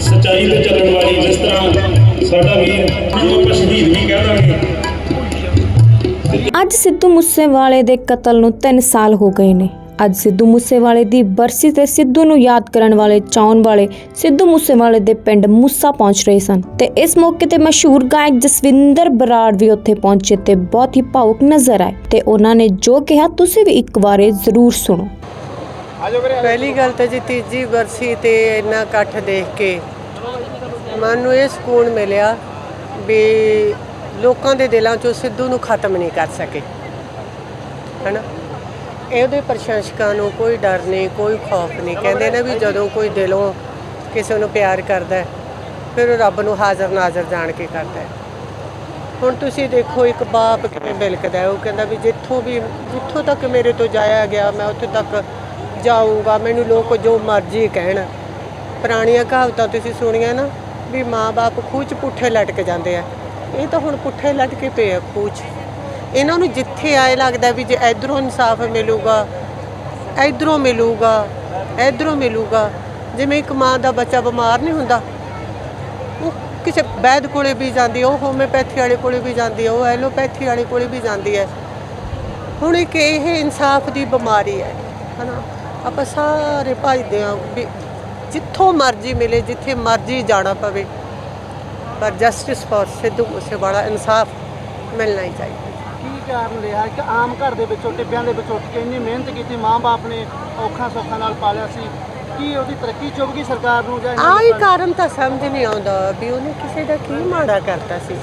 ਸਚਾਈ ਤੇ ਚੱਲਣ ਵਾਲੀ ਜਿਸ ਤਰ੍ਹਾਂ ਸਾਡਾ ਵੀਰ ਜਿਹਨੂੰ ਆਪਾਂ ਸ਼ਹੀਦ ਵੀ ਕਹਿ ਦਾਂਗੇ। ਅੱਜ ਸਿੱਧੂ ਮੂਸੇਵਾਲੇ ਦੇ ਕਤਲ ਨੂੰ 3 ਸਾਲ ਹੋ ਗਏ ਨੇ। ਅੱਜ ਸਿੱਧੂ ਮੂਸੇਵਾਲੇ ਦੀ ਬਰਸੀ ਤੇ ਸਿੱਧੂ ਨੂੰ ਯਾਦ ਕਰਨ ਵਾਲੇ, ਚਾਉਣ ਵਾਲੇ ਸਿੱਧੂ ਮੂਸੇਵਾਲੇ ਦੇ ਪਿੰਡ ਮੂਸਾ ਪਹੁੰਚ ਰਹੇ ਸਨ। ਤੇ ਇਸ ਮੌਕੇ ਤੇ ਮਸ਼ਹੂਰ ਗਾਇਕ ਜਸਵਿੰਦਰ ਬਰਾੜ ਵੀ ਉੱਥੇ ਪਹੁੰਚੇ ਤੇ ਬਹੁਤ ਹੀ ਭਾਵੁਕ ਨਜ਼ਰ ਆਏ। ਤੇ ਉਹਨਾਂ ਨੇ ਜੋ ਕਿਹਾ, ਤੁਸੀਂ ਵੀ ਇੱਕ ਵਾਰੇ ਜ਼ਰੂਰ ਸੁਣੋ। ਪਹਿਲੀ ਗੱਲ ਤਾਂ ਜੀ ਤੀਜੀ ਵਰਸੀ ਤੇ ਇੰਨਾ ਇਕੱਠ ਦੇਖ ਕੇ ਮਨ ਨੂੰ ਇਹ ਸਕੂਨ ਮਿਲਿਆ ਵੀ ਲੋਕਾਂ ਦੇ ਦਿਲਾਂ 'ਚੋਂ ਸਿੱਧੂ ਨੂੰ ਖਤਮ ਨਹੀਂ ਕਰ ਸਕੇ। ਹੈਨਾ? ਇਹਦੇ ਪ੍ਰਸ਼ੰਸਕਾਂ ਨੂੰ ਕੋਈ ਡਰ ਨਹੀਂ ਕੋਈ ਖੌਫ ਨਹੀਂ। ਕਹਿੰਦੇ ਨੇ ਵੀ ਜਦੋਂ ਕੋਈ ਦਿਲੋਂ ਕਿਸੇ ਨੂੰ ਪਿਆਰ ਕਰਦਾ ਹੈ, ਫਿਰ ਉਹ ਰੱਬ ਨੂੰ ਹਾਜ਼ਰ ਨਾਜ਼ਰ ਜਾਣ ਕੇ ਕਰਦਾ ਹੈ। ਹੁਣ ਤੁਸੀਂ ਦੇਖੋ ਇੱਕ ਬਾਪ ਕਿਵੇਂ ਬਿਲਕਦਾ ਉਹ ਕਹਿੰਦਾ ਵੀ ਜਿੱਥੋਂ ਵੀ ਜਿੱਥੋਂ ਤੱਕ ਮੇਰੇ ਤੋਂ ਜਾਇਆ ਗਿਆ ਮੈਂ ਉੱਥੇ ਤੱਕ ਜਾਊਗਾ, ਮੈਨੂੰ ਲੋਕ ਜੋ ਮਰਜ਼ੀ ਕਹਿਣ। ਪੁਰਾਣੀਆਂ ਕਹਾਵਤਾਂ ਤੁਸੀਂ ਸੁਣੀਆਂ ਨਾ, ਵੀ ਮਾਂ-ਬਾਪ ਖੂਹ 'ਚ ਪੁੱਠੇ ਲਟਕ ਜਾਂਦੇ ਆ। ਇਹ ਤਾਂ ਹੁਣ ਪੁੱਠੇ ਲਟਕੇ ਪਏ ਆ ਖੂਹ 'ਚ ਇਹਨਾਂ ਨੂੰ ਜਿੱਥੇ ਆਏ ਲੱਗਦਾ ਵੀ ਜੇ ਇਧਰੋਂ ਇਨਸਾਫ ਮਿਲੂਗਾ, ਇਧਰੋਂ ਮਿਲੂਗਾ ਇਧਰੋਂ ਮਿਲੂਗਾ, ਜਿਵੇਂ ਇੱਕ ਮਾਂ ਦਾ ਬੱਚਾ ਬਿਮਾਰ ਨਹੀਂ ਹੁੰਦਾ। ਉਹ ਕਿਸੇ ਵੈਦ ਕੋਲੇ ਵੀ ਜਾਂਦੀ ਉਹ ਹੋਮਿਓਪੈਥੀ ਵਾਲੇ ਕੋਲੇ ਵੀ ਜਾਂਦੀ ਹੈ ਉਹ ਐਲੋਪੈਥੀ ਵਾਲੇ ਕੋਲੇ ਵੀ ਜਾਂਦੀ ਹੈ ਹੁਣ ਇੱਕ ਇਹ ਇਨਸਾਫ ਦੀ ਬਿਮਾਰੀ ਹੈ, ਹਨਾ? ਆਪਾਂ ਸਾਰੇ ਭਜਦੇ ਹਾਂ ਵੀ ਜਿੱਥੋਂ ਮਰਜ਼ੀ ਮਿਲੇ ਜਿੱਥੇ ਮਰਜ਼ੀ ਜਾਣਾ ਪਵੇ। ਪਰ ਜਸਟਿਸ ਫॉर ਸਿੱਧੂ ਮੂਸੇਵਾਲਾ ਇਨਸਾਫ ਮਿਲਣਾ ਹੀ ਚਾਹੀਦਾ। ਕੀ ਕਾਰਨ ਰਿਹਾ ਕਿ ਆਮ ਘਰ ਦੇ ਵਿੱਚੋਂ ਟਿੱਬਿਆਂ ਦੇ ਵਿੱਚ ਉੱਠ ਕੇ ਇੰਨੀ ਮਿਹਨਤ ਕੀਤੀ ਮਾਂ-ਬਾਪ ਨੇ ਔਖਾਂ ਸੌਖਾਂ ਨਾਲ ਪਾਲਿਆ ਸੀ? ਕੀ ਉਹਦੀ ਤਰੱਕੀ ਚੁੱਕ ਗਈ ਸਰਕਾਰ ਨੂੰ ਜਾਂ ਆਹ ਹੀ ਨੂੰ ਕਾਰਨ ਤਾਂ ਸਮਝ ਨਹੀਂ ਆਉਂਦਾ ਵੀ ਉਹਨੇ ਕਿਸੇ ਦਾ ਕੀ ਮਾੜਾ ਕਰਤਾ ਸੀ।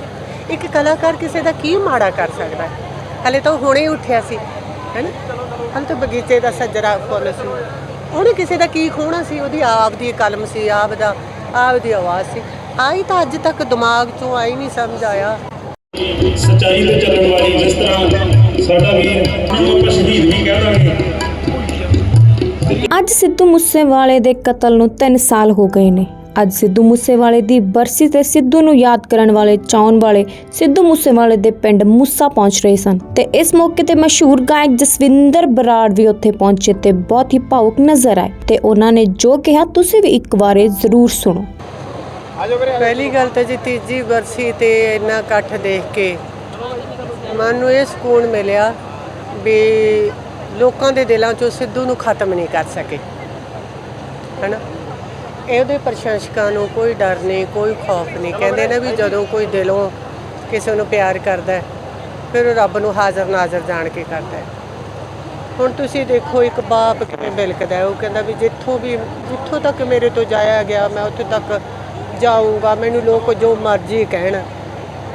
ਇੱਕ ਕਲਾਕਾਰ ਕਿਸੇ ਦਾ ਕੀ ਮਾੜਾ ਕਰ ਸਕਦਾ? ਹੈ ਹਲੇ ਤਾਂ ਹੁਣੇ ਹੀ ਉੱਠਿਆ ਸੀ ਹੈਨਾ? ਹਲੇ ਤਾਂ ਬਗੀਚੇ ਦਾ ਸੱਜਰਾ ਫੁੱਲ ਸੀ। ਉਹਨੇ ਕਿਸੇ ਦਾ ਕੀ ਖੋਣਾ ਸੀ? ਉਹਦੀ ਆਪ ਦੀ ਕਲਮ ਸੀ ਆਪ ਦਾ ਆਪ ਦੀ ਆਵਾਜ਼ ਸੀ। ਆਈ ਤਾਂ ਅੱਜ ਤੱਕ ਦਿਮਾਗ ਚੋਂ ਆਈ ਨਹੀਂ ਸਮਝ ਆਇਆ। ਸਚਾਈ ਤੇ ਚੱਲਣ ਵਾਲੀ ਜਿਸ ਤਰ੍ਹਾਂ ਸਾਡਾ ਵੀਰ ਜਿਹਨੂੰ ਆਪਾਂ ਸ਼ਹੀਦ ਵੀ ਕਹਿ ਦਾਂਗੇ ਅੱਜ ਸਿੱਧੂ ਮੂਸੇਵਾਲੇ ਦੇ ਕਤਲ ਨੂੰ 3 ਸਾਲ ਹੋ ਗਏ ਨੇ। ਅੱਜ ਸਿੱਧੂ ਮੂਸੇਵਾਲੇ ਦੀ ਬਰਸੀ ਤੇ ਸਿੱਧੂ ਨੂੰ ਯਾਦ ਕਰਨ ਵਾਲੇ ਚਾਉਣ ਵਾਲੇ ਸਿੱਧੂ ਮੂਸੇਵਾਲੇ ਦੇ ਪਿੰਡ ਮੂਸਾ ਪਹੁੰਚ ਰਹੇ ਸਨ। ਤੇ ਇਸ ਮੌਕੇ ਤੇ ਮਸ਼ਹੂਰ ਗਾਇਕ ਜਸਵਿੰਦਰ ਬਰਾੜ ਵੀ ਉੱਥੇ ਪਹੁੰਚੇ ਤੇ ਬਹੁਤ ਹੀ ਭਾਵੁਕ ਨਜ਼ਰ ਆਏ ਤੇ ਉਹਨਾਂ ਨੇ ਜੋ ਕਿਹਾ ਤੁਸੀਂ ਵੀ ਇੱਕ ਵਾਰੇ ਜ਼ਰੂਰ ਸੁਣੋ। ਪਹਿਲੀ ਗੱਲ ਤਾਂ ਜੀ ਤੀਜੀ ਵਰਸੀ ਤੇ ਇੰਨਾ ਇਕੱਠ ਦੇਖ ਕੇ ਮਨ ਨੂੰ ਇਹ ਸਕੂਨ ਮਿਲਿਆ ਵੀ ਲੋਕਾਂ ਦੇ ਦਿਲਾਂ 'ਚੋਂ ਸਿੱਧੂ ਨੂੰ ਖਤਮ ਨਹੀਂ ਕਰ ਸਕੇ। ਹੈਨਾ? ਇਹਦੇ ਪ੍ਰਸ਼ੰਸਕਾਂ ਨੂੰ ਕੋਈ ਡਰ ਨਹੀਂ ਕੋਈ ਖੌਫ ਨਹੀਂ। ਕਹਿੰਦੇ ਨੇ ਵੀ ਜਦੋਂ ਕੋਈ ਦਿਲੋਂ ਕਿਸੇ ਨੂੰ ਪਿਆਰ ਕਰਦਾ ਹੈ, ਫਿਰ ਉਹ ਰੱਬ ਨੂੰ ਹਾਜ਼ਰ ਨਾਜ਼ਰ ਜਾਣ ਕੇ ਕਰਦਾ ਹੈ। ਹੁਣ ਤੁਸੀਂ ਦੇਖੋ ਇੱਕ ਬਾਪ ਕਿਵੇਂ ਬਿਲਕਦਾ ਉਹ ਕਹਿੰਦਾ ਵੀ ਜਿੱਥੋਂ ਵੀ ਜਿੱਥੋਂ ਤੱਕ ਮੇਰੇ ਤੋਂ ਜਾਇਆ ਗਿਆ ਮੈਂ ਉੱਥੇ ਤੱਕ ਜਾਊਂਗਾ। ਮੈਨੂੰ ਲੋਕ ਜੋ ਮਰਜ਼ੀ ਕਹਿਣ।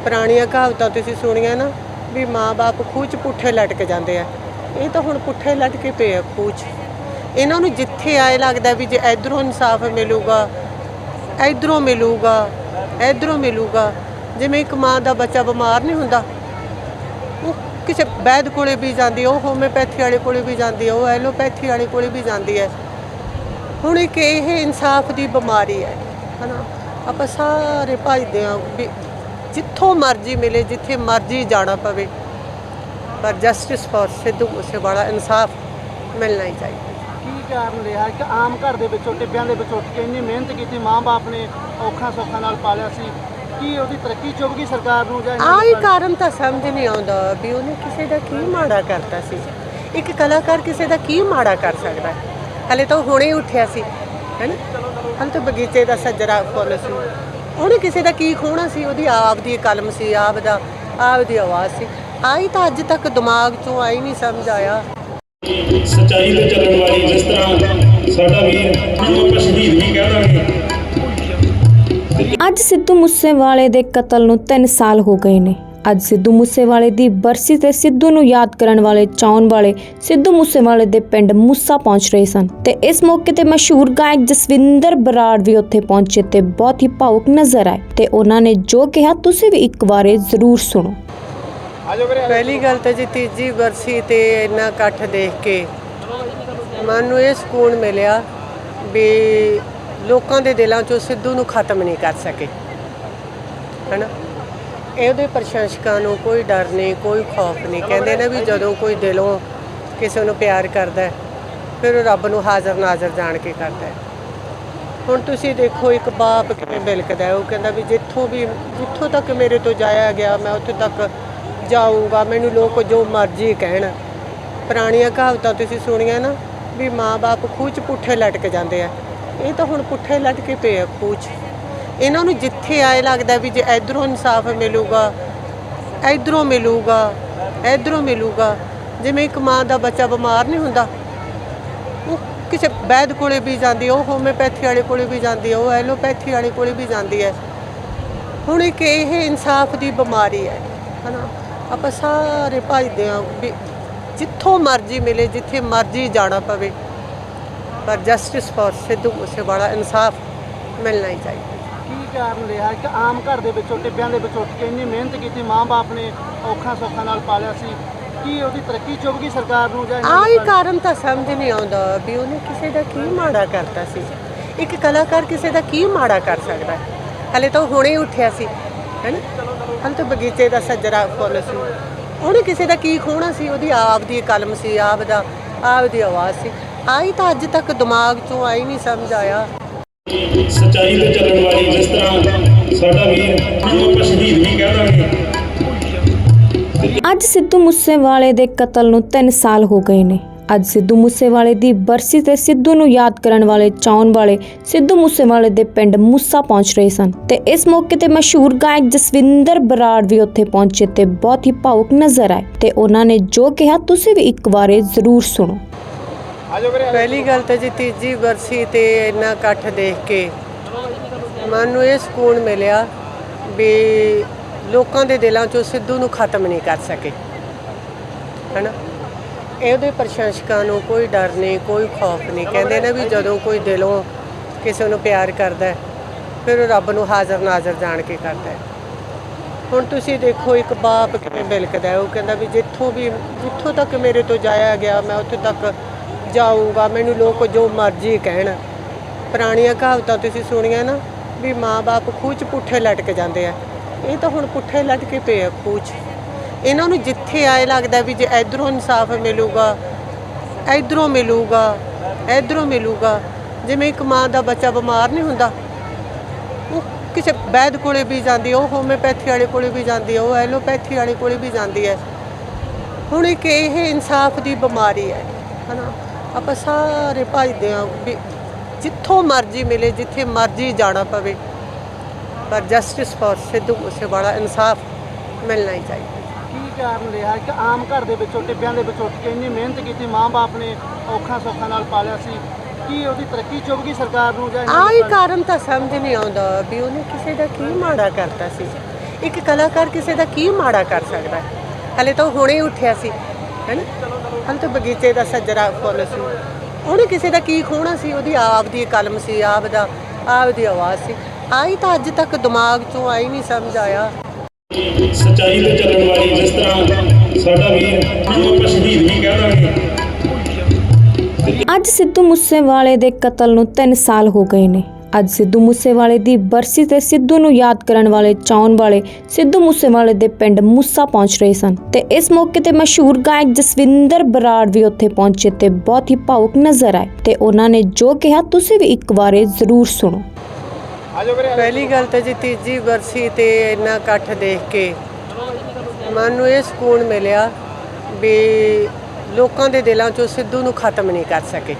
ਪੁਰਾਣੀਆਂ ਕਹਾਵਤਾਂ ਤੁਸੀਂ ਸੁਣੀਆਂ ਨਾ ਵੀ ਮਾਂ-ਬਾਪ ਖੂਹ 'ਚ ਪੁੱਠੇ ਲਟਕ ਜਾਂਦੇ ਆ। ਇਹ ਤਾਂ ਹੁਣ ਪੁੱਠੇ ਲਟਕੇ ਪਏ ਆ ਖੂਹ 'ਚ ਇਹਨਾਂ ਨੂੰ ਜਿੱਥੇ ਆਏ ਲੱਗਦਾ ਵੀ ਜੇ ਇਧਰੋਂ ਇਨਸਾਫ ਮਿਲੂਗਾ, ਇਧਰੋਂ ਮਿਲੂਗਾ ਇਧਰੋਂ ਮਿਲੂਗਾ, ਜਿਵੇਂ ਇੱਕ ਮਾਂ ਦਾ ਬੱਚਾ ਬਿਮਾਰ ਨਹੀਂ ਹੁੰਦਾ, ਉਹ ਕਿਸੇ ਵੈਦ ਕੋਲੇ ਵੀ ਜਾਂਦੀ ਉਹ ਹੋਮਿਓਪੈਥੀ ਵਾਲੇ ਕੋਲੇ ਵੀ ਜਾਂਦੀ ਉਹ ਐਲੋਪੈਥੀ ਵਾਲੇ ਕੋਲੇ ਵੀ ਜਾਂਦੀ ਹੈ। ਹੁਣ ਇੱਕ ਇਹ ਇਨਸਾਫ ਦੀ ਬਿਮਾਰੀ ਹੈ, ਹਨਾ? ਆਪਾਂ ਸਾਰੇ ਭਜਦੇ ਹਾਂ ਵੀ ਜਿੱਥੋਂ ਮਰਜ਼ੀ ਮਿਲੇ, ਜਿੱਥੇ ਮਰਜ਼ੀ ਜਾਣਾ ਪਵੇ, ਪਰ ਜਸਟਿਸ ਫॉर ਸਿੱਧੂ ਮੂਸੇਵਾਲਾ ਇਨਸਾਫ ਮਿਲਣਾ ਹੀ ਚਾਹੀਦਾ। ਕਾਰਨ ਰਿਹਾ ਕਿ ਆਮ ਘਰ ਦੇ ਵਿੱਚੋਂ ਟਿੱਬਿਆਂ ਦੇ ਵਿੱਚ ਉੱਠ ਕੇ ਇੰਨੀ ਮਿਹਨਤ ਕੀਤੀ ਮਾਂ-ਬਾਪ ਨੇ ਔਖਾਂ ਸੌਖਾਂ ਨਾਲ ਪਾਲਿਆ ਸੀ। ਕੀ ਉਹਦੀ ਤਰੱਕੀ ਚੁੱਕ ਗਈ ਸਰਕਾਰ ਨੂੰ ਜਾਂ ਇਹਨਾਂ ਆਹ ਕਾਰਨ ਤਾਂ ਸਮਝ ਨਹੀਂ ਆਉਂਦਾ ਵੀ ਉਹਨੇ ਕਿਸੇ ਦਾ ਕੀ ਮਾੜਾ ਕਰਤਾ ਸੀ। ਇੱਕ ਕਲਾਕਾਰ ਕਿਸੇ ਦਾ ਕੀ ਮਾੜਾ ਕਰ ਸਕਦਾ ਹੈ? ਹਲੇ ਤਾਂ ਉਹ ਹੁਣੇ ਹੀ ਉੱਠਿਆ ਸੀ ਹੈਨਾ? ਹਲੇ ਤਾਂ ਬਗੀਚੇ ਦਾ ਸੱਜਰਾ ਫੁੱਲ ਸੀ। ਉਹਨੇ ਕਿਸੇ ਦਾ ਕੀ ਖੋਣਾ ਸੀ? ਉਹਦੀ ਆਪ ਦੀ ਕਲਮ ਸੀ ਆਪ ਦਾ ਆਪ ਦੀ ਆਵਾਜ਼ ਸੀ। ਆਈ ਤਾਂ ਅੱਜ ਤੱਕ ਦਿਮਾਗ ਚੋਂ ਆਈ ਨਹੀਂ ਸਮਝ ਆਇਆ। ਸਚਾਈ ਤੇ ਚੱਲਣ ਵਾਲੀ ਜਿਸ ਤਰ੍ਹਾਂ ਸਾਡਾ ਵੀਰ ਜਿਹਨੂੰ ਆਪਾਂ ਸ਼ਹੀਦ ਵੀ ਕਹਿ ਦਾਂਗੇ ਅੱਜ ਸਿੱਧੂ ਮੂਸੇਵਾਲੇ ਦੇ ਕਤਲ ਨੂੰ 3 ਸਾਲ ਹੋ ਗਏ ਨੇ। ਅੱਜ ਸਿੱਧੂ ਮੂਸੇਵਾਲੇ ਦੀ ਬਰਸੀ ਤੇ ਸਿੱਧੂ ਨੂੰ ਯਾਦ ਕਰਨ ਵਾਲੇ, ਚਾਉਣ ਵਾਲੇ ਸਿੱਧੂ ਮੂਸੇਵਾਲੇ ਦੇ ਪਿੰਡ ਮੂਸਾ ਪਹੁੰਚ ਰਹੇ ਸਨ। ਤੇ ਇਸ ਮੌਕੇ ਤੇ ਮਸ਼ਹੂਰ ਗਾਇਕ ਜਸਵਿੰਦਰ ਬਰਾੜ ਵੀ ਉੱਥੇ ਪਹੁੰਚੇ ਤੇ ਬਹੁਤ ਹੀ ਭਾਵੁਕ ਨਜ਼ਰ ਆਏ। ਤੇ ਉਹਨਾਂ ਨੇ ਜੋ ਕਿਹਾ, ਤੁਸੀਂ ਵੀ ਇੱਕ ਵਾਰੇ ਜ਼ਰੂਰ ਸੁਣੋ। ਪਹਿਲੀ ਗੱਲ ਤਾਂ ਜੀ ਤੀਜੀ ਵਰਸੀ ਤੇ ਇੰਨਾ ਇਕੱਠ ਦੇਖ ਕੇ ਮਨ ਨੂੰ ਇਹ ਸਕੂਨ ਮਿਲਿਆ ਵੀ ਲੋਕਾਂ ਦੇ ਦਿਲਾਂ 'ਚੋਂ ਸਿੱਧੂ ਨੂੰ ਖਤਮ ਨਹੀਂ ਕਰ ਸਕੇ। ਹੈਨਾ? ਇਹਦੇ ਪ੍ਰਸ਼ੰਸਕਾਂ ਨੂੰ ਕੋਈ ਡਰ ਨਹੀਂ, ਕੋਈ ਖੌਫ ਨਹੀਂ। ਕਹਿੰਦੇ ਨੇ ਵੀ ਜਦੋਂ ਕੋਈ ਦਿਲੋਂ ਕਿਸੇ ਨੂੰ ਪਿਆਰ ਕਰਦਾ ਫਿਰ ਉਹ ਰੱਬ ਨੂੰ ਹਾਜ਼ਰ ਨਾਜ਼ਰ ਜਾਣ ਕੇ ਕਰਦਾ ਹੁਣ ਤੁਸੀਂ ਦੇਖੋ, ਇੱਕ ਬਾਪ ਕਿਵੇਂ ਬਿਲਕਦਾ ਉਹ ਕਹਿੰਦਾ ਵੀ ਜਿੱਥੋਂ ਵੀ, ਜਿੱਥੋਂ ਤੱਕ ਮੇਰੇ ਤੋਂ ਜਾਇਆ ਗਿਆ, ਮੈਂ ਉੱਥੇ ਤੱਕ ਜਾਊਗਾ, ਮੈਨੂੰ ਲੋਕ ਜੋ ਮਰਜ਼ੀ ਕਹਿਣ। ਪੁਰਾਣੀਆਂ ਕਹਾਵਤਾਂ ਤੁਸੀਂ ਸੁਣੀਆਂ ਨਾ ਵੀ ਮਾਂ-ਬਾਪ ਖੂਹ 'ਚ ਪੁੱਠੇ ਲਟਕ ਜਾਂਦੇ ਆ। ਇਹ ਤਾਂ ਹੁਣ ਪੁੱਠੇ ਲਟਕੇ ਪਏ ਆ ਖੂਹ 'ਚ ਇਹਨਾਂ ਨੂੰ ਜਿੱਥੇ ਆਏ ਲੱਗਦਾ ਵੀ ਜੇ ਇਧਰੋਂ ਇਨਸਾਫ ਮਿਲੂਗਾ, ਇਧਰੋਂ ਮਿਲੂਗਾ ਇਧਰੋਂ ਮਿਲੂਗਾ, ਜਿਵੇਂ ਇੱਕ ਮਾਂ ਦਾ ਬੱਚਾ ਬਿਮਾਰ ਨਹੀਂ ਹੁੰਦਾ। ਉਹ ਕਿਸੇ ਵੈਦ ਕੋਲੇ ਵੀ ਜਾਂਦੀ ਉਹ ਹੋਮਿਓਪੈਥੀ ਵਾਲੇ ਕੋਲੇ ਵੀ ਜਾਂਦੀ ਹੈ ਉਹ ਐਲੋਪੈਥੀ ਵਾਲੇ ਕੋਲੇ ਵੀ ਜਾਂਦੀ ਹੈ ਹੁਣ ਇੱਕ ਇਹ ਇਨਸਾਫ ਦੀ ਬਿਮਾਰੀ ਹੈ, ਹਨਾ? ਆਪਾਂ ਸਾਰੇ ਭਜਦੇ ਹਾਂ ਵੀ ਜਿੱਥੋਂ ਮਰਜ਼ੀ ਮਿਲੇ ਜਿੱਥੇ ਮਰਜ਼ੀ ਜਾਣਾ ਪਵੇ। ਪਰ ਜਸਟਿਸ ਫॉर ਸਿੱਧੂ ਮੂਸੇਵਾਲਾ ਇਨਸਾਫ ਮਿਲਣਾ ਹੀ ਚਾਹੀਦਾ। ਕੀ ਕਾਰਨ ਰਿਹਾ? ਕਿ ਆਮ ਘਰ ਦੇ ਵਿੱਚੋਂ ਟਿੱਬਿਆਂ ਦੇ ਵਿੱਚ ਉੱਠ ਕੇ ਇੰਨੀ ਮਿਹਨਤ ਕੀਤੀ ਮਾਂ-ਬਾਪ ਨੇ ਔਖਾਂ ਸੌਖਾਂ ਨਾਲ ਪਾਲਿਆ ਸੀ। ਕੀ ਉਹਦੀ ਤਰੱਕੀ ਚੁੱਭ ਗਈ ਸਰਕਾਰ ਨੂੰ ਜਾਂ ਆਹ ਹੀ ਨੂੰ? ਕਾਰਨ ਤਾਂ ਸਮਝ ਨਹੀਂ ਆਉਂਦਾ ਵੀ ਉਹਨੇ ਕਿਸੇ ਦਾ ਕੀ ਮਾੜਾ ਕਰਤਾ ਸੀ। ਇੱਕ ਕਲਾਕਾਰ ਕਿਸੇ ਦਾ ਕੀ ਮਾੜਾ ਕਰ ਸਕਦਾ? ਹੈ? ਹਲੇ ਤਾਂ ਹੁਣੇ ਹੀ ਉੱਠਿਆ ਸੀ ਹੈਨਾ? ਹਲੇ ਤਾਂ ਬਗੀਚੇ ਦਾ ਸੱਜਰਾ ਫੁੱਲ ਸੀ। ਉਹਨੇ ਕਿਸੇ ਦਾ ਕੀ ਖੋਣਾ ਸੀ? ਉਹਦੀ ਆਪ ਦੀ ਕਲਮ ਸੀ ਆਪ ਦਾ ਆਪ ਦੀ ਆਵਾਜ਼ ਸੀ। ਆਈ ਤਾਂ ਅੱਜ ਤੱਕ ਦਿਮਾਗ ਚੋਂ ਆਈ ਨਹੀਂ ਸਮਝ ਆਇਆ। ਸਚਾਈ ਤੇ ਚੱਲਣ ਵਾਲੀ ਜਿਸ ਤਰ੍ਹਾਂ ਸਾਡਾ ਵੀਰ ਜਿਹਨੂੰ ਆਪਾਂ ਸ਼ਹੀਦ ਵੀ ਕਹਿ ਦਾਂਗੇ ਅੱਜ ਸਿੱਧੂ ਮੂਸੇਵਾਲੇ ਦੇ ਕਤਲ ਨੂੰ 3 ਸਾਲ ਹੋ ਗਏ ਨੇ। ਅੱਜ ਸਿੱਧੂ ਮੂਸੇਵਾਲੇ ਦੀ ਬਰਸੀ ਤੇ ਸਿੱਧੂ ਨੂੰ ਯਾਦ ਕਰਨ ਵਾਲੇ ਚਾਹਣ ਵਾਲੇ ਸਿੱਧੂ ਮੂਸੇਵਾਲੇ ਦੇ ਪਿੰਡ ਮੂਸਾ ਪਹੁੰਚ ਰਹੇ ਸਨ। ਤੇ ਇਸ ਮੌਕੇ ਤੇ ਮਸ਼ਹੂਰ ਗਾਇਕ ਜਸਵਿੰਦਰ ਬਰਾੜ ਵੀ ਉੱਥੇ ਪਹੁੰਚੇ ਤੇ ਬਹੁਤ ਹੀ ਭਾਵੁਕ ਨਜ਼ਰ ਆਏ ਤੇ ਉਹਨਾਂ ਨੇ ਜੋ ਕਿਹਾ, ਤੁਸੀਂ ਵੀ ਇੱਕ ਵਾਰੇ ਜ਼ਰੂਰ ਸੁਣੋ। ਪਹਿਲੀ ਗੱਲ ਤਾਂ ਜੀ ਤੀਜੀ ਬਰਸੀ ਤੇ ਇੰਨਾ ਇਕੱਠ ਦੇਖ ਕੇ ਮਨ ਨੂੰ ਇਹ ਸਕੂਨ ਮਿਲਿਆ ਵੀ ਲੋਕਾਂ ਦੇ ਦਿਲਾਂ 'ਚੋਂ ਸਿੱਧੂ ਨੂੰ ਖਤਮ ਨਹੀਂ ਕਰ ਸਕੇ। ਹੈਨਾ? ਇਹਦੇ ਪ੍ਰਸ਼ੰਸਕਾਂ ਨੂੰ ਕੋਈ ਡਰ ਨਹੀਂ, ਕੋਈ ਖੌਫ ਨਹੀਂ। ਕਹਿੰਦੇ ਨੇ ਵੀ ਜਦੋਂ ਕੋਈ ਦਿਲੋਂ ਕਿਸੇ ਨੂੰ ਪਿਆਰ ਕਰਦਾ ਫਿਰ ਉਹ ਰੱਬ ਨੂੰ ਹਾਜ਼ਰ ਨਾਜ਼ਰ ਜਾਣ ਕੇ ਕਰਦਾ ਹੈ। ਹੁਣ ਤੁਸੀਂ ਦੇਖੋ, ਇੱਕ ਬਾਪ ਕਿਵੇਂ ਬਿਲਕਦਾ ਉਹ ਕਹਿੰਦਾ ਵੀ ਜਿੱਥੋਂ ਵੀ, ਜਿੱਥੋਂ ਤੱਕ ਮੇਰੇ ਤੋਂ ਜਾਇਆ ਗਿਆ, ਮੈਂ ਉੱਥੇ ਤੱਕ ਜਾਊਂਗਾ। ਮੈਨੂੰ ਲੋਕ ਜੋ ਮਰਜ਼ੀ ਕਹਿਣ। ਪੁਰਾਣੀਆਂ ਕਹਾਵਤਾਂ ਤੁਸੀਂ ਸੁਣੀਆਂ ਨਾ, ਵੀ ਮਾਂ-ਬਾਪ ਖੂਹ 'ਚ ਪੁੱਠੇ ਲਟਕ ਜਾਂਦੇ ਆ। ਇਹ ਤਾਂ ਹੁਣ ਪੁੱਠੇ ਲਟਕੇ ਪਏ ਆ ਖੂਹ 'ਚ ਇਹਨਾਂ ਨੂੰ ਜਿੱਥੇ ਆਏ ਲੱਗਦਾ ਵੀ ਜੇ ਇਧਰੋਂ ਇਨਸਾਫ ਮਿਲੂਗਾ, ਇਧਰੋਂ ਮਿਲੂਗਾ ਇਧਰੋਂ ਮਿਲੂਗਾ, ਜਿਵੇਂ ਇੱਕ ਮਾਂ ਦਾ ਬੱਚਾ ਬਿਮਾਰ ਨਹੀਂ ਹੁੰਦਾ, ਉਹ ਕਿਸੇ ਵੈਦ ਕੋਲੇ ਵੀ ਜਾਂਦੀ ਉਹ ਹੋਮਿਓਪੈਥੀ ਵਾਲੇ ਕੋਲੇ ਵੀ ਜਾਂਦੀ ਉਹ ਐਲੋਪੈਥੀ ਵਾਲੇ ਕੋਲੇ ਵੀ ਜਾਂਦੀ ਹੈ। ਹੁਣ ਇੱਕ ਇਹ ਇਨਸਾਫ ਦੀ ਬਿਮਾਰੀ ਹੈ, ਹਨਾ? ਆਪਾਂ ਸਾਰੇ ਭਜਦੇ ਹਾਂ ਵੀ ਜਿੱਥੋਂ ਮਰਜ਼ੀ ਮਿਲੇ, ਜਿੱਥੇ ਮਰਜ਼ੀ ਜਾਣਾ ਪਵੇ, ਪਰ ਜਸਟਿਸ ਫॉर ਸਿੱਧੂ ਮੂਸੇਵਾਲਾ ਇਨਸਾਫ ਮਿਲਣਾ ਹੀ ਚਾਹੀਦਾ। ਕਾਰਨ ਰਿਹਾ ਕਿ ਆਮ ਘਰ ਦੇ ਵਿੱਚੋਂ ਟਿੱਬਿਆਂ ਦੇ ਵਿੱਚ ਉੱਠ ਕੇ ਇੰਨੀ ਮਿਹਨਤ ਕੀਤੀ ਮਾਂ-ਬਾਪ ਨੇ ਔਖਾਂ ਸੌਖਾਂ ਨਾਲ ਪਾਲਿਆ ਸੀ। ਕੀ ਉਹਦੀ ਤਰੱਕੀ ਚੁੱਭ ਗਈ ਸਰਕਾਰ ਨੂੰ ਜਾਂ ਇਹਨਾਂ ਨੂੰ? ਕਾਰਨ ਤਾਂ ਸਮਝ ਨਹੀਂ ਆਉਂਦਾ ਵੀ ਉਹਨੇ ਕਿਸੇ ਦਾ ਕੀ ਮਾੜਾ ਕਰਤਾ ਸੀ। ਇੱਕ ਕਲਾਕਾਰ ਕਿਸੇ ਦਾ ਕੀ ਮਾੜਾ ਕਰ ਸਕਦਾ? ਹੈ? ਹਲੇ ਤਾਂ ਉਹ ਹੁਣੇ ਹੀ ਉੱਠਿਆ ਸੀ ਹੈਨਾ? ਹਲੇ ਤਾਂ ਬਗੀਚੇ ਦਾ ਸੱਜਰਾ ਫੁੱਲ ਸੀ। ਉਹਨੇ ਕਿਸੇ ਦਾ ਕੀ ਖੋਣਾ ਸੀ? ਉਹਦੀ ਆਪ ਦੀ ਕਲਮ ਸੀ ਆਪ ਦਾ ਆਪ ਦੀ ਆਵਾਜ਼ ਸੀ। ਆਈ ਤਾਂ ਅੱਜ ਤੱਕ ਦਿਮਾਗ ਚੋਂ ਆਈ ਨਹੀਂ ਸਮਝ ਆਇਆ। ਸਚਾਈ ਤੇ ਚੱਲਣ ਵਾਲੀ ਜਿਸ ਤਰ੍ਹਾਂ ਸਾਡਾ ਵੀਰ ਜਿਹਨੂੰ ਆਪਾਂ ਸ਼ਹੀਦ ਵੀ ਕਹਿ ਦਾਂਗੇ। ਅੱਜ ਸਿੱਧੂ ਮੂਸੇਵਾਲੇ ਦੇ ਕਤਲ ਨੂੰ 3 ਸਾਲ ਹੋ ਗਏ ਨੇ। ਅੱਜ ਸਿੱਧੂ ਮੂਸੇਵਾਲੇ ਦੀ ਬਰਸੀ ਤੇ ਸਿੱਧੂ ਨੂੰ ਯਾਦ ਕਰਨ ਵਾਲੇ ਚਾਹਣ ਵਾਲੇ ਸਿੱਧੂ ਮੂਸੇਵਾਲੇ ਦੇ ਪਿੰਡ ਮੂਸਾ ਪਹੁੰਚ ਰਹੇ ਸਨ। ਤੇ ਇਸ ਮੌਕੇ ਤੇ ਮਸ਼ਹੂਰ ਗਾਇਕ ਜਸਵਿੰਦਰ ਬਰਾੜ ਵੀ ਉੱਥੇ ਪਹੁੰਚੇ ਤੇ ਬਹੁਤ ਹੀ ਭਾਵੁਕ ਨਜ਼ਰ ਆਏ। ਤੇ ਉਹਨਾਂ ਨੇ ਜੋ ਕਿਹਾ, ਤੁਸੀਂ ਵੀ ਇੱਕ ਵਾਰੇ ਜ਼ਰੂਰ ਸੁਣੋ। ਪਹਿਲੀ ਗੱਲ ਤਾਂ ਜੀ ਤੀਜੀ ਵਰਸੀ ਤੇ ਇੰਨਾ ਇਕੱਠ ਦੇਖ ਕੇ ਮਨ ਨੂੰ ਇਹ ਸਕੂਨ ਮਿਲਿਆ ਵੀ ਲੋਕਾਂ ਦੇ ਦਿਲਾਂ 'ਚੋਂ ਸਿੱਧੂ ਨੂੰ ਖਤਮ ਨਹੀਂ ਕਰ ਸਕੇ।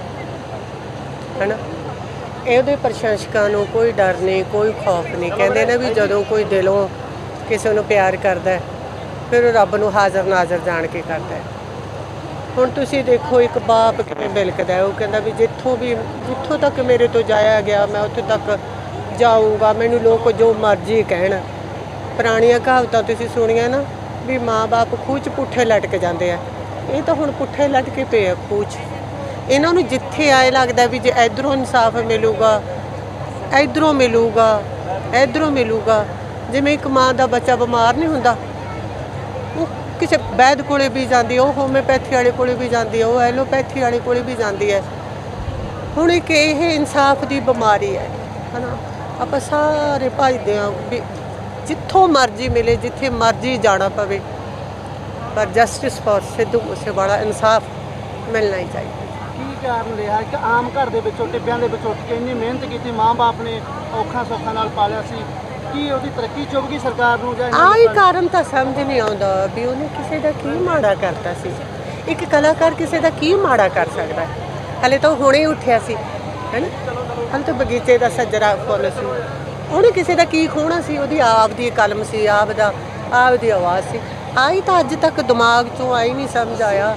ਹੈਨਾ? ਇਹਦੇ ਪ੍ਰਸ਼ੰਸਕਾਂ ਨੂੰ ਕੋਈ ਡਰ ਨਹੀਂ, ਕੋਈ ਖੌਫ ਨਹੀਂ। ਕਹਿੰਦੇ ਨੇ ਵੀ ਜਦੋਂ ਕੋਈ ਦਿਲੋਂ ਕਿਸੇ ਨੂੰ ਪਿਆਰ ਕਰਦਾ ਫਿਰ ਉਹ ਰੱਬ ਨੂੰ ਹਾਜ਼ਰ ਨਾਜ਼ਰ ਜਾਣ ਕੇ ਕਰਦਾ ਹੁਣ ਤੁਸੀਂ ਦੇਖੋ, ਇੱਕ ਬਾਪ ਕਿਵੇਂ ਬਿਲਕਦਾ ਉਹ ਕਹਿੰਦਾ ਵੀ ਜਿੱਥੋਂ ਵੀ, ਜਿੱਥੋਂ ਤੱਕ ਮੇਰੇ ਤੋਂ ਜਾਇਆ ਗਿਆ, ਮੈਂ ਉੱਥੇ ਤੱਕ ਜਾਊਗਾ, ਮੈਨੂੰ ਲੋਕ ਜੋ ਮਰਜ਼ੀ ਕਹਿਣ। ਪੁਰਾਣੀਆਂ ਕਹਾਵਤਾਂ ਤੁਸੀਂ ਸੁਣੀਆਂ ਨਾ ਵੀ ਮਾਂ-ਬਾਪ ਖੂਹ 'ਚ ਪੁੱਠੇ ਲਟਕ ਜਾਂਦੇ ਆ। ਇਹ ਤਾਂ ਹੁਣ ਪੁੱਠੇ ਲਟਕੇ ਪਏ ਆ ਖੂਹ 'ਚ। ਇਹਨਾਂ ਨੂੰ ਜਿੱਥੇ ਆਏ ਲੱਗਦਾ ਵੀ ਜੇ ਇਧਰੋਂ ਇਨਸਾਫ ਮਿਲੂਗਾ, ਇਧਰੋਂ ਮਿਲੂਗਾ ਇਧਰੋਂ ਮਿਲੂਗਾ, ਜਿਵੇਂ ਇੱਕ ਮਾਂ ਦਾ ਬੱਚਾ ਬਿਮਾਰ ਨਹੀਂ ਹੁੰਦਾ। ਉਹ ਕਿਸੇ ਵੈਦ ਕੋਲੇ ਵੀ ਜਾਂਦੀ ਉਹ ਹੋਮਿਓਪੈਥੀ ਵਾਲੇ ਕੋਲੇ ਵੀ ਜਾਂਦੀ ਉਹ ਐਲੋਪੈਥੀ ਵਾਲੇ ਕੋਲੇ ਵੀ ਜਾਂਦੀ ਹੈ ਹੁਣ ਇੱਕ ਇਹ ਇਨਸਾਫ ਦੀ ਬਿਮਾਰੀ ਹੈ, ਹਨਾ? ਆਪਾਂ ਸਾਰੇ ਭਜਦੇ ਹਾਂ ਵੀ ਜਿੱਥੋਂ ਮਰਜ਼ੀ ਮਿਲੇ ਜਿੱਥੇ ਮਰਜ਼ੀ ਜਾਣਾ ਪਵੇ। ਪਰ ਜਸਟਿਸ ਫॉर ਸਿੱਧੂ ਮੂਸੇਵਾਲਾ ਇਨਸਾਫ ਮਿਲਣਾ ਹੀ ਚਾਹੀਦਾ। ਕੀ ਕਾਰਨ ਰਿਹਾ ਕਿ ਆਮ ਘਰ ਦੇ ਵਿੱਚੋਂ ਟਿੱਬਿਆਂ ਦੇ ਵਿੱਚ ਉੱਠ ਕੇ ਇੰਨੀ ਮਿਹਨਤ ਕੀਤੀ ਮਾਂ-ਬਾਪ ਨੇ ਔਖਾਂ ਸੌਖਾਂ ਨਾਲ ਪਾਲਿਆ ਸੀ? ਕੀ ਉਹਦੀ ਤਰੱਕੀ ਚੁੱਭ ਗਈ ਸਰਕਾਰ ਨੂੰ ਜਾਂ ਆਹ ਹੀ ਨੂੰ? ਕਾਰਨ ਤਾਂ ਸਮਝ ਨਹੀਂ ਆਉਂਦਾ ਵੀ ਉਹਨੇ ਕਿਸੇ ਦਾ ਕੀ ਮਾੜਾ ਕਰਤਾ ਸੀ। ਇੱਕ ਕਲਾਕਾਰ ਕਿਸੇ ਦਾ ਕੀ ਮਾੜਾ ਕਰ ਸਕਦਾ? ਹੈ ਹਲੇ ਤਾਂ ਉਹ ਹੁਣੇ ਹੀ ਉੱਠਿਆ ਸੀ ਹੈਨਾ? ਹਲੇ ਤਾਂ ਬਗੀਚੇ ਦਾ ਸੱਜਰਾ ਫੁੱਲ ਸੀ। ਉਹਨੇ ਕਿਸੇ ਦਾ ਕੀ ਖੋਣਾ ਸੀ? ਉਹਦੀ ਆਪ ਦੀ ਕਲਮ ਸੀ, ਆਪ ਦਾ, ਆਪ ਦੀ ਆਵਾਜ਼ ਸੀ। ਆਈ ਤਾਂ ਅੱਜ ਤੱਕ ਦਿਮਾਗ ਚੋਂ ਆਈ ਨਹੀਂ ਸਮਝ ਆਇਆ।